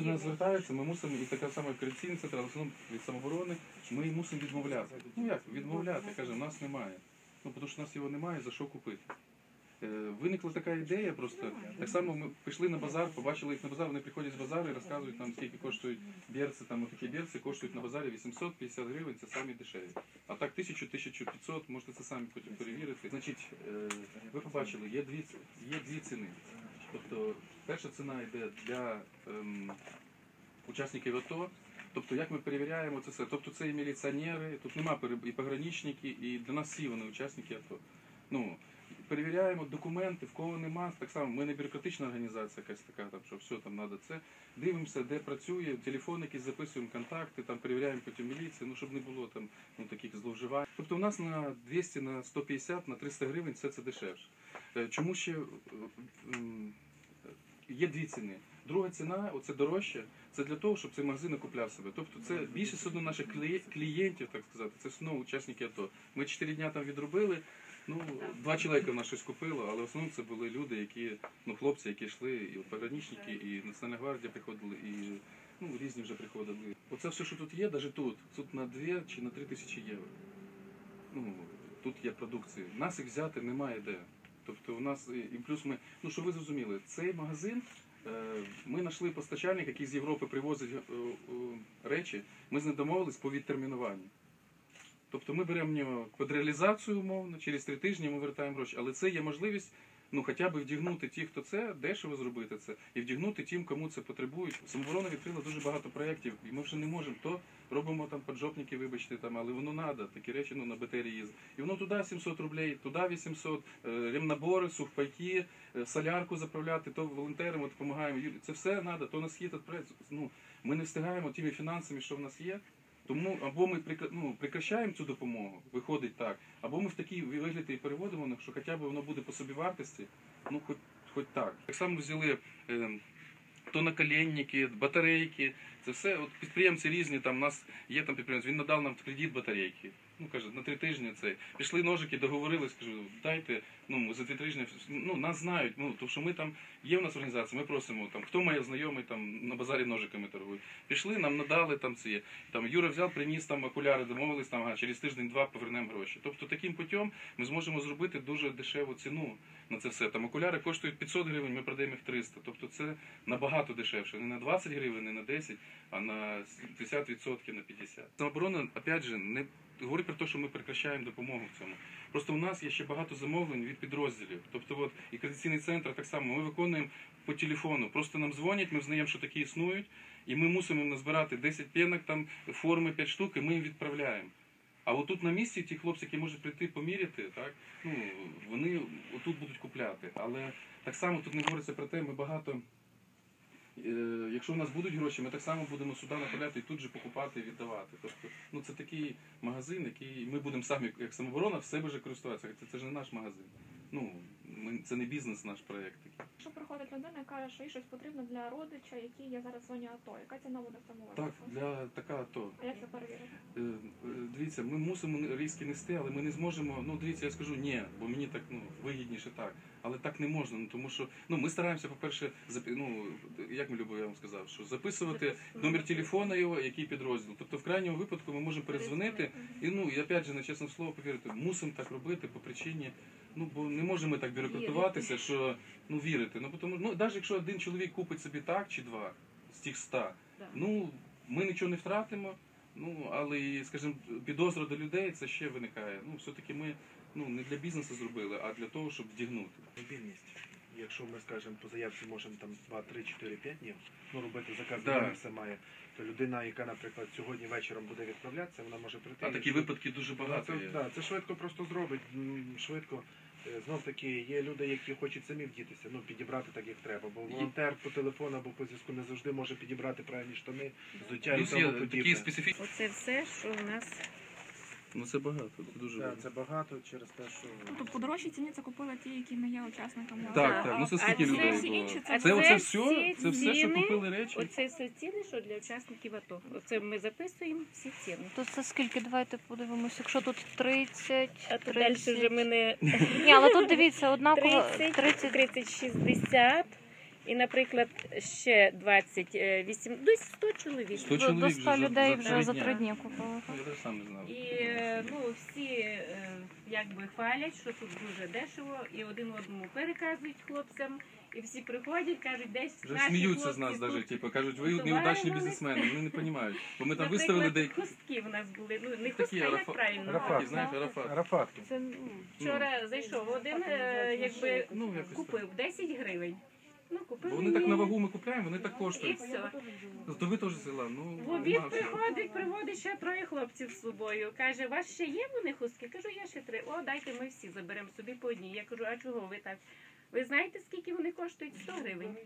до нас звертаються, ми мусимо, і така сама координаційний центр, в основному від самооборони, ми їм мусимо відмовляти. Ну як, відмовляти, каже, в нас немає. Ну, тому що в нас його немає, за що купити. Е, Виникла така ідея просто. Так само ми пішли на базар, побачили їх на базар, вони приходять з базару і розказують нам, скільки коштують берці, там такі берці коштують на базарі 850 гривень, це самі дешеві. А так 1000-1500, можете це самі потім перевірити. Значить, е, ви побачили, є дві, є дві ціни. Тобто перша ціна йде для ем, учасників АТО. Тобто, як ми перевіряємо це все? Тобто це і міліціонери, тут нема і пограничники, і для нас всі вони учасники АТО. Ну, перевіряємо документи, в кого нема. Так само, ми не бюрократична організація якась така, там, що все там треба це. Дивимося, де працює, телефон якийсь записуємо контакти, там перевіряємо потім міліцію, ну щоб не було там ну, таких зловживань. Тобто у нас на 200, на 150, на 300 гривень все це дешевше. Е, Чому ще е, є дві ціни? Друга ціна, оце дорожче, це для того, щоб цей магазин окупляв себе. Тобто це більшість одно наших клієнтів, так сказати, це знову учасники АТО. Ми чотири дня там відробили. Ну, два чоловіка в нас щось купило, але в основному це були люди, які, ну, хлопці, які йшли, і пограничники, і Національна гвардія приходили, і ну, різні вже приходили. Оце все, що тут є, навіть тут, тут на 2 чи на 3 тисячі євро. Ну, тут є продукції. Нас їх взяти немає де. Тобто у нас і плюс ми, ну що ви зрозуміли, цей магазин. е, Ми знайшли постачальника, який з Європи привозить е, е, речі. Ми з ним домовились по відтермінуванню. Тобто ми беремо в нього під умовно, через три тижні ми вертаємо гроші. Але це є можливість ну, хоча б вдягнути ті, хто це, дешево зробити це, і вдягнути тим, кому це потребують. Самооборона відкрила дуже багато проєктів, і ми вже не можемо. То робимо там поджопники, вибачте, там, але воно треба, такі речі ну, на БТРі їздить. І воно туди 700 рублей, туди 800, е, ремнабори, сухпайки, е, солярку заправляти, то волонтерам от допомагаємо. Це все треба, то на схід. Ну, ми не встигаємо тими фінансами, що в нас є. Тому або ми ну, прикращаємо цю допомогу, виходить так, або ми в такий вигляд і переводимо, ну, що хоча б воно буде по собі вартості, ну хоч, хоч так. Так само взяли е, то наколенники, батарейки, це все. От підприємці різні, там у нас є там підприємець, він надав нам кредит батарейки. Ну, каже, на три тижні це. Пішли ножики, договорились, кажу, дайте, ну, за три тижні, ну, нас знають, ну, тому що ми там, є в нас організація, ми просимо, там, хто має знайомий, там, на базарі ножиками торгують. Пішли, нам надали там ці, там, Юра взяв, приніс там окуляри, домовились, там, ага, через тиждень-два повернемо гроші. Тобто таким путем ми зможемо зробити дуже дешеву ціну на це все. Там окуляри коштують 500 гривень, ми продаємо їх 300. Тобто це набагато дешевше. Не на 20 гривень, не на 10, а на 50% на 50. Самооборона, опять же, не говорить про те, що ми прекращаємо допомогу в цьому. Просто у нас є ще багато замовлень від підрозділів. Тобто, от і координаційний центр так само ми виконуємо по телефону. Просто нам дзвонять, ми взнаємо, що такі існують, і ми мусимо назбирати 10 пінок, там форми 5 штук, і ми їм відправляємо. А отут на місці ті хлопці, які можуть прийти поміряти, так, ну, вони отут будуть купляти. Але так само тут не говориться про те, ми багато. Е, Якщо в нас будуть гроші, ми так само будемо сюди направляти і тут же покупати і віддавати. Тобто, ну це такий магазин, який ми будемо самі, як самоборона, в себе користуватися. Це, це ж не наш магазин. Ну, ми, це не бізнес, наш проєкт. Якщо приходить людина і каже, що їй щось потрібно для родича, який є зараз в зоні АТО, яка ціна буде в цьому Так, для така то. А як це перевірити? Е, е, Дивіться, ми мусимо різки нести, але ми не зможемо. Ну, дивіться, я скажу ні, бо мені так ну вигідніше так. Але так не можна. Ну тому що ну ми стараємося, по-перше, запи- ну, як ми любимо, я вам сказав, що записувати номер телефона його, який підрозділ. Тобто, в крайньому випадку ми можемо передзвонити. І ну і опять же, на чесне слово повірити, мусимо так робити по причині. Ну бо не можемо так бюрократуватися, що ну вірити. Ну тому, ну навіть якщо один чоловік купить собі так чи два з тих ста, Да. ну ми нічого не втратимо. Ну але і, скажімо, підозра до людей це ще виникає. Ну все-таки ми ну не для бізнесу зробили, а для того, щоб вдягнути. Мобільність. Якщо ми скажемо по заявці можемо там 2, 3, 4, 5 днів, ну робити заказ, Да. да. все має, то людина, яка, наприклад, сьогодні вечором буде відправлятися, вона може прийти. А такі швид- випадки дуже багато це, є. да, це швидко просто зробить, швидко. Е, Знов таки є люди, які хочуть самі вдітися, ну підібрати так, як треба. Бо волонтер по телефону або по зв'язку не завжди може підібрати правильні штани, взуття і тому подібне. Оце все, що в нас Ну це багато, це дуже Да, багато. це багато через те, що Тобто по дорожчій ціні це купили ті, які не є учасниками Так, так. Ну це скільки це людей всі було? інші, Це це оце все, це все, що ціни. купили речі. Оце все ціни, що для учасників АТО. Оце ми записуємо всі ціни. То це скільки? Давайте подивимося. Якщо тут 30, А то далі 30. вже ми не Ні, але тут дивіться, однаково 30, 30. 30, 60 І, наприклад, ще 28, десь 100 чоловік. 100 До, чоловік до вже 100 за- людей за вже три за дня. три дні купили. Ну, я сам не знав. І е, ну, всі е, якби хвалять, що тут дуже дешево, і один одному переказують хлопцям, і всі приходять, кажуть, десь Вже наші сміються з хлопці нас тут навіть, типу, кажуть, ви неудачні бізнесмени, вони не розуміють. Бо ми там Наприклад, виставили деякі хустки в нас були. Ну, не такі хустка, як арафа- правильно. Арафат. знаєш, арафат. Арафатки. Це ну, вчора зайшов один, е, якби Ну, якось купив 10 гривень. Ну, купив Бо вони так на вагу ми купляємо, вони так І коштують. все. Ну, То ви теж взяла. Ну, В обід нема приходить, приводить ще троє хлопців з собою. Каже, у вас ще є вони хустки? Кажу, я ще три. О, дайте ми всі заберемо собі по одній. Я кажу, а чого ви так? Ви знаєте, скільки вони коштують? 100 гривень.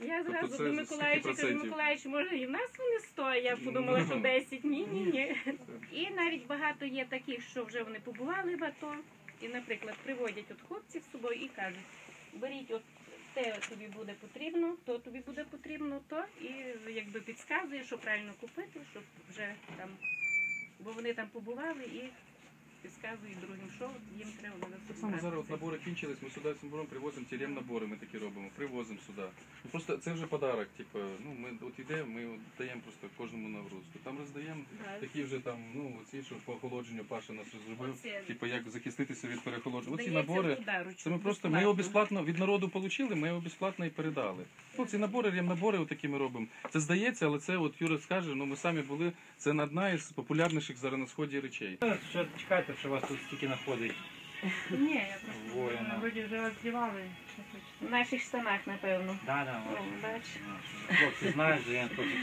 Я Тобто зразу це до скільки Миколаївича кажу, процентів? Миколаївич, може і в нас вони 100? Я подумала, що Ну. 10. Ні, ні, ні. І навіть багато є таких, що вже вони побували в АТО. І, наприклад, приводять от хлопців з собою і кажуть, беріть от те тобі буде потрібно, то тобі буде потрібно, то і якби підказує, що правильно купити, щоб вже там, бо вони там побували і підказують другим, що їм треба само зараз от набори кінчились, ми сюди цим набором привозимо ті набори, ми такі робимо, привозимо сюди. Ну, просто це вже подарок, типу, ну ми от йдемо, ми от даємо просто кожному нагрузку. Там роздаємо такі вже там, ну оці, що по охолодженню Паша нас зробив, Оце. типу як захиститися від переохолодження. Оці Дається набори. подарочок, Це ми просто ми його безплатно від народу отримали, ми його безплатно і передали. Ну, ці набори, ремнабори, отакі ми робимо. Це здається, але це от Юра скаже, ну ми самі були. Це одна із популярніших зараз на сході речей. Що чекайте, що вас тут стільки знаходить? Ні, я просто Воїна. вроді вже роздівали. В наших штанах, напевно. Да, да, О, бач. Хлопці знають, що я хлопці